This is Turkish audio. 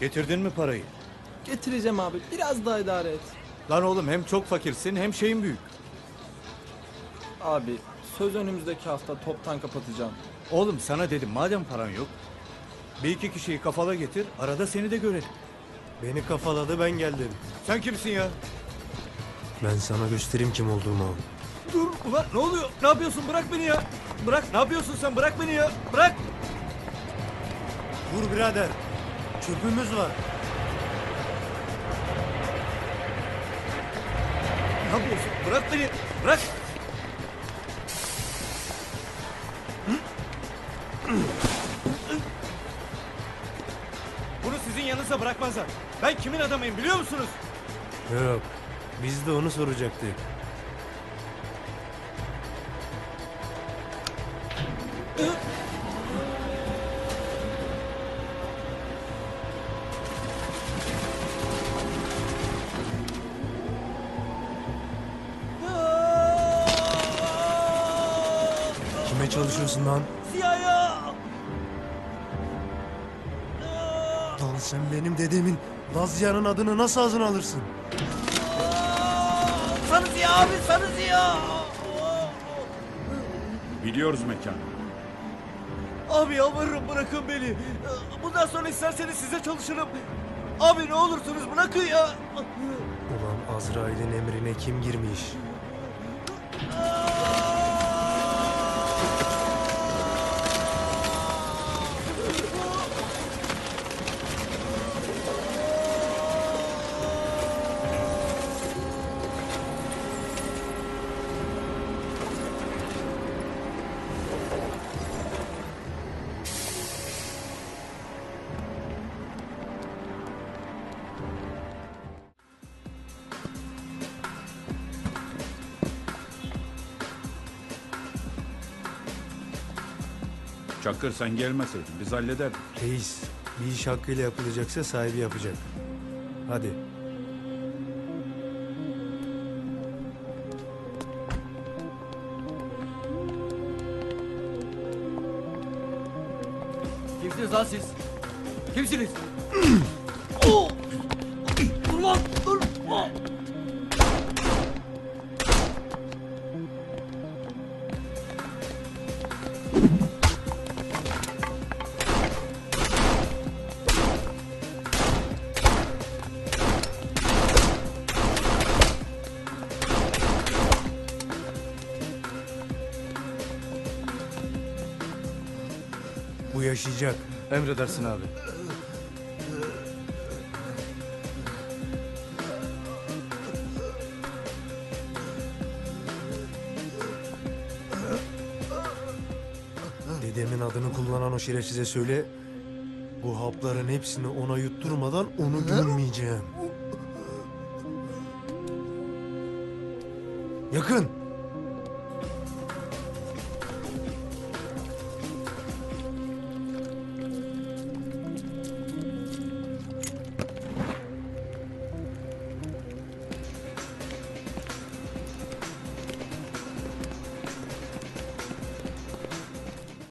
Getirdin mi parayı? Getireceğim abi. Biraz daha idare et. Lan oğlum hem çok fakirsin hem şeyin büyük. Abi söz önümüzdeki hafta toptan kapatacağım. Oğlum sana dedim madem paran yok. Bir iki kişiyi kafala getir arada seni de görelim. Beni kafaladı ben geldim. Sen kimsin ya? Ben sana göstereyim kim olduğumu. Dur ulan ne oluyor? Ne yapıyorsun? Bırak beni ya. Bırak ne yapıyorsun sen? Bırak beni ya. Bırak. Vur birader. Çöpümüz var. Ne yapıyorsun? Bırak beni. Bırak. Bunu sizin yanınıza bırakmazlar. Ben kimin adamıyım biliyor musunuz? Yok. Biz de onu soracaktık. Çalışıyorsun lan? Siyahya! Lan sen benim dedemin Lazya'nın adını nasıl ağzına alırsın? Siyah abi sarı siyah! Biliyoruz mekanı. Abi yalvarırım bırakın beni. Bundan sonra isterseniz size çalışırım. Abi ne olursunuz bırakın ya. Ulan Azrail'in emrine kim girmiş? Çakır sen gelmeseydin biz hallederdik. Reis, bir iş hakkıyla yapılacaksa sahibi yapacak. Hadi. Kimsiniz lan siz? Kimsiniz? Bu yaşayacak. Emredersin abi. Dedemin adını kullanan o şerefsize söyle. Bu hapların hepsini ona yutturmadan onu gömmeyeceğim. Yakın.